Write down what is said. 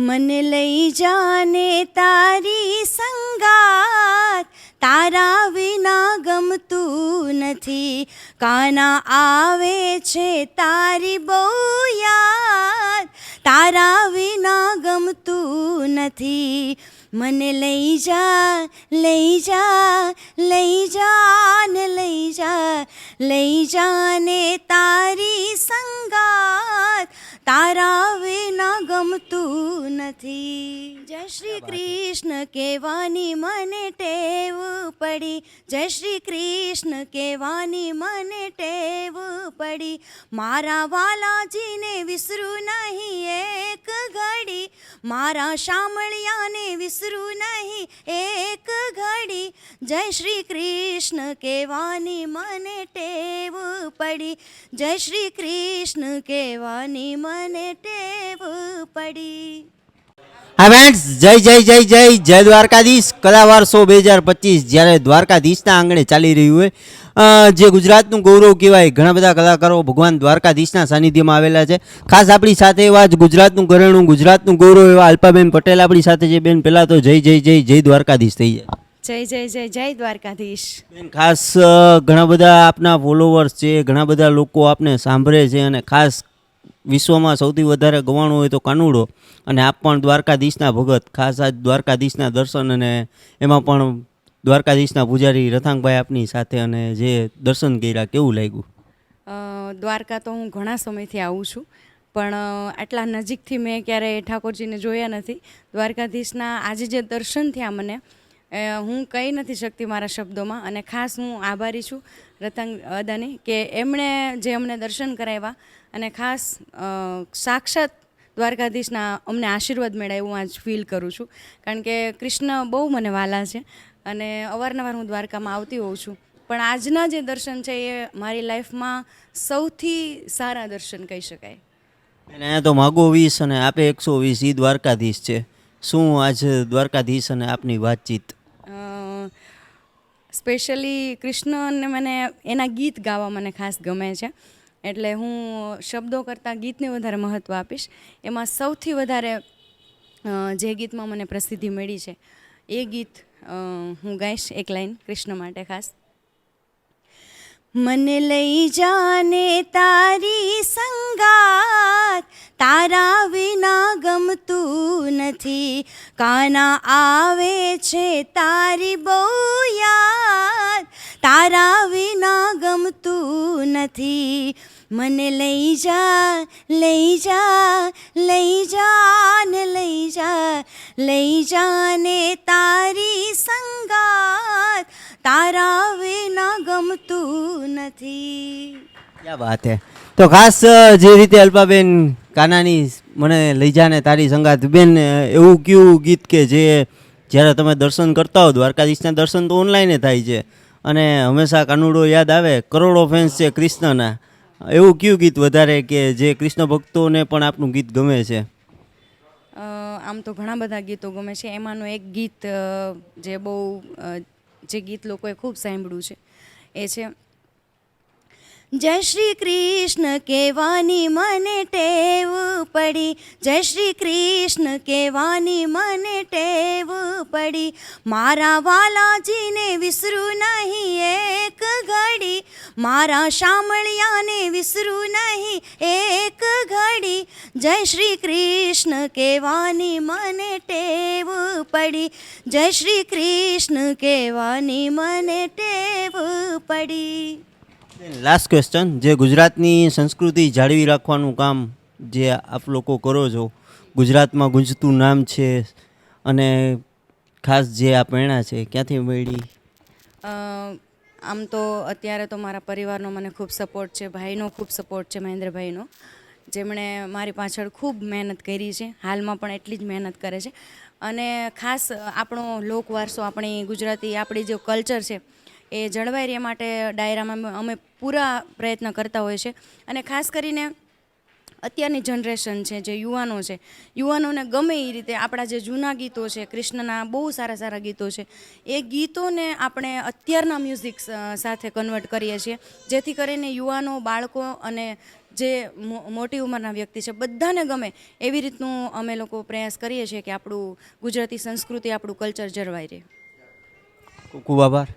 મને લઈ જાને તારી સંગાત તારા વિના ગમતું નથી કાના આવે છે તારી બહુ યાદ તારા વિના ગમતું નથી મને લઈ જા લઈ જા લઈ જા ને લઈ જા લઈ જાને તારી સંગાત તારા ગમતું નથી. જય શ્રી કૃષ્ણ કહેવાની મને ટેવ પડી. જય શ્રી કૃષ્ણ કહેવાની મને ટેવ પડી. મારા વાલાજીને વિસરું નહીં એક ઘડી. મારા શામળિયાને વિસરું નહીં. એક ઘડી જય શ્રી કૃષ્ણ કહેવાની મને ટેવ પડી. જય શ્રી કૃષ્ણ કહેવાની મને ટેવ પડી. ફ્રેન્ડ્સ જય જય જય જય જય દ્વારકાધીશ. કલાવાર શો બે હજાર પચીસ જ્યારે દ્વારકાધીશના આંગણે ચાલી રહ્યું હોય જે ગુજરાતનું ગૌરવ કહેવાય ઘણા બધા કલાકારો ભગવાન દ્વારકાધીશના સાનિધ્યમાં આવેલા છે. ખાસ આપણી સાથે એવા જ ગુજરાતનું ઘરેણું ગુજરાતનું ગૌરવ એવા અલ્પાબેન પટેલ આપણી સાથે છે. બેન પહેલાં તો જય જય જય જય દ્વારકાધીશ થઈ જાય. જય જય જય જય દ્વારકાધીશ. બેન ખાસ ઘણા બધા આપના ફોલોવર્સ છે ઘણા બધા લોકો આપને સાંભળે છે અને ખાસ વિશ્વમાં સૌથી વધારે ગવાણું હોય તો કાનુડો અને આપ પણ દ્વારકાધીશના ભગત, ખાસ આજ દ્વારકાધીશના દર્શન અને એમાં પણ દ્વારકાધીશના પૂજારી રથાંગભાઈ આપની સાથે અને જે દર્શન કર્યા, કેવું લાગ્યું? દ્વારકા તો હું ઘણા સમયથી આવું છું, પણ આટલા નજીકથી મેં ક્યારેય ઠાકોરજીને જોયા નથી. દ્વારકાધીશના આજે જે દર્શન થયા મને હું કહી નથી શકતી મારા શબ્દોમાં અને ખાસ હું આભારી છું રતંગ અદાની કે એમણે જે અમને દર્શન કરાવ્યા અને ખાસ સાક્ષાત દ્વારકાધીશના અમને આશીર્વાદ મળ્યા એવું આજ ફીલ કરું છું. કારણ કે કૃષ્ણ બહુ મને વાલા છે અને અવારનવાર હું દ્વારકામાં આવતી હોઉં છું. પણ આજના જે દર્શન છે એ મારી લાઈફમાં સૌથી સારા દર્શન કહી શકાય. અને અહીંયા તો માગો વીસ અને આપે એકસો વીસ એ દ્વારકાધીશ છે. શું આજ દ્વારકાધીશ અને આપની વાતચીત? સ્પેશિયલી કૃષ્ણને મને એના ગીત ગાવા મને ખાસ ગમે છે. એટલે હું શબ્દો કરતાં ગીતને વધારે મહત્ત્વ આપીશ. એમાં સૌથી વધારે જે ગીતમાં મને પ્રસિદ્ધિ મળી છે, એ ગીત હું ગાઈશ એક લાઈન કૃષ્ણ માટે ખાસ. મને લઈ જાને તારી સંગાત, તારા વિના ગમતું નથી. કાના આવે છે તારી બહુ યાદ તારા વિના ગમતું નથી. મને લઈ જા લઈ જા લઈ જા ને લઈ જા. લઈ જાને તારી સંગાત. તારા વિના ગમતું નથી. ક્યાં વાત હે? તો ખાસ જે રીતે અલ્પાબેન કાનાની મને લઈ જાને તારી સંગાત. બેન એવું કયું ગીત કે જે જ્યારે તમે દર્શન કરતા હો, દ્વારકાધીશના દર્શન તો ઓનલાઈન થાય છે. અને હંમેશા કાનુડો યાદ આવે, કરોડો ફેન્સ છે કૃષ્ણના. એવું કયું ગીત વધારે કે જે કૃષ્ણ ભક્તોને પણ આપનું ગીત ગમે છે? આમ તો ઘણા બધા ગીતો ગમે છે. એમાંનું એક ગીત જે બહુ જે ગીત લોકોએ ખૂબ સાંભળ્યું છે, એ છે જય શ્રી કૃષ્ણ કહેવાની મને ટેવ પડી. જય શ્રી કૃષ્ણ કહેવાની મને ટેવ પડી. મારા વાલાજીને વિસરું નહીં એક ઘડી. મારા શામળિયાને વિસરું નહીં એક ઘડી. જય શ્રી કૃષ્ણ કહેવાની મને ટેવ પડી. જય શ્રી કૃષ્ણ કહેવાની મને ટેવ પડી. લાસ્ટ ક્વેશ્ચન જે ગુજરાતની સંસ્કૃતિ જાળવી રાખવાનું કામ જે આપ લોકો કરો છો, ગુજરાતમાં ગુંજતું નામ છે અને ખાસ જે આ પ્રેરણા છે, ક્યાંથી મળી? આમ તો અત્યારે તો મારા પરિવારનો મને ખૂબ સપોર્ટ છે, ભાઈનો ખૂબ સપોર્ટ છે, મહેન્દ્રભાઈનો. જેમણે મારી પાછળ ખૂબ મહેનત કરી છે, હાલમાં પણ એટલી જ મહેનત કરે છે. અને ખાસ આપણો લોકવારસો, આપણી ગુજરાતી, આપણી જે કલ્ચર છે એ જળવાઈ રહે માટે ડાયરામાં અમે પૂરા પ્રયત્ન કરતા હોઈએ છીએ અને ખાસ કરીને અત્યારની જનરેશન છે, જે યુવાનો છે, યુવાનોને ગમે એ રીતે આપણા જે જૂના ગીતો છે, કૃષ્ણના બહુ સારા સારા ગીતો છે, એ ગીતોને આપણે અત્યારના મ્યુઝિક સાથે કન્વર્ટ કરીએ છીએ. જેથી કરીને યુવાનો, બાળકો અને જે મોટી ઉંમરના વ્યક્તિ છે, બધાને ગમે એવી રીતનું અમે લોકો પ્રયાસ કરીએ છીએ કે આપણું ગુજરાતી સંસ્કૃતિ, આપણું કલ્ચર જળવાઈ રહે. ખૂબ આભાર.